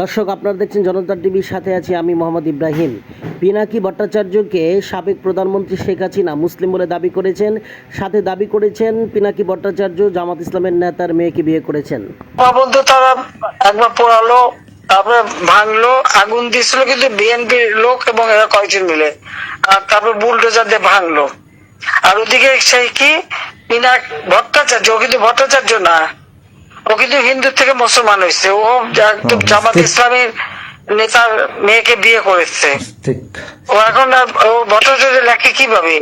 দর্শক, আপনারা দেখছেন জনতা টিভির সাথে আছি আমি মোহাম্মদ ইব্রাহিম। পিনাকি ভট্টাচার্যকে সাবেক প্রধানমন্ত্রী শেখ হাসিনা মুসলিম বলে দাবি করেছেন। সাথে দাবি করেছেন পিনাকি ভট্টাচার্য, জামাত ইসলামের নেতার মেয়েকে বিয়ে করেছেন। বলতে তারা একবার পোড়ালো, তারপরে ভাঙলো, আগুন দিয়েছিল কিন্তু বিএনপির লোক এবং এরা কয়েকজন মিলে। আর তারপর বুলডোজার দিয়ে ভাঙলো। আর ওদিকে সেই কি? পিনাক ভট্টাচার্য কিন্তু ভট্টাচার্য না। ও কিন্তু হিন্দু থেকে মুসলমান হয়েছে। ও একদম জামাত ইসলামের নেতার মেয়েকে বিয়ে করেছে। ও এখন ও ভট্টাচার্য লেখে কীভাবে?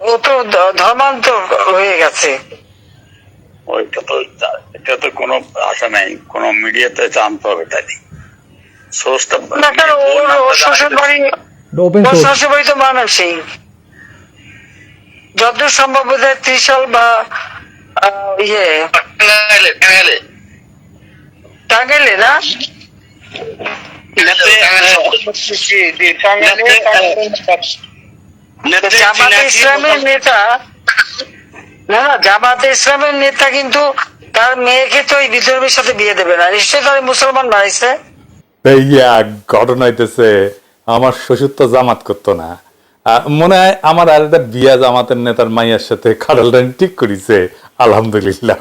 ও তো ধর্মান্তর হয়ে গেছে। ওইটা তো এটা তো কোনো আশা নাই। কোনো মিডিয়াতে জানতে হবে তাই সোর্সটা না কেন? ওর ওর শ্বশুর বাড়ি ওপেন ওর সোর্স শ্বশুর বাড়ি তো মানসিং যতদূর সম্ভব বোধ হয় ত্রিশাল বা আহ, ইয়ে টাঙ্গাইলে টাঙ্গাইলে টাঙ্গাইলে না জামাতে ইসলামের নেতা না না জামাতে ইসলামের নেতা কিন্তু তার মেয়েকে তো এই বিধর্মীর সাথে বিয়ে দেবে না। নিশ্চয়ই তার মুসলমান বাড়াইছে। ঘটনা হইতেছে আমার শ্বশুর তো জামাত করতো না। মনে হয় আমার আর একটা বিয়া জামাতের নেতার মাইয়ার সাথে খাড়াল ডাইন ঠিক করিছে আলহামদুলিল্লাহ।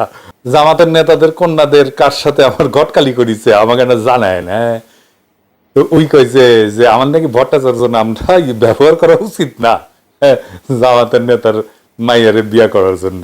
জামাতের নেতাদের কন্যাদের কার সাথে আমার ঘটকালি করিছে আমাকে না জানায় না। ওই কইছে যে আমার নাকি ভট্টাচার্য নামটা ব্যবহার করা উচিত না হ্যাঁ, জামাতের নেতার মাইয়ারে বিয়া করার জন্য।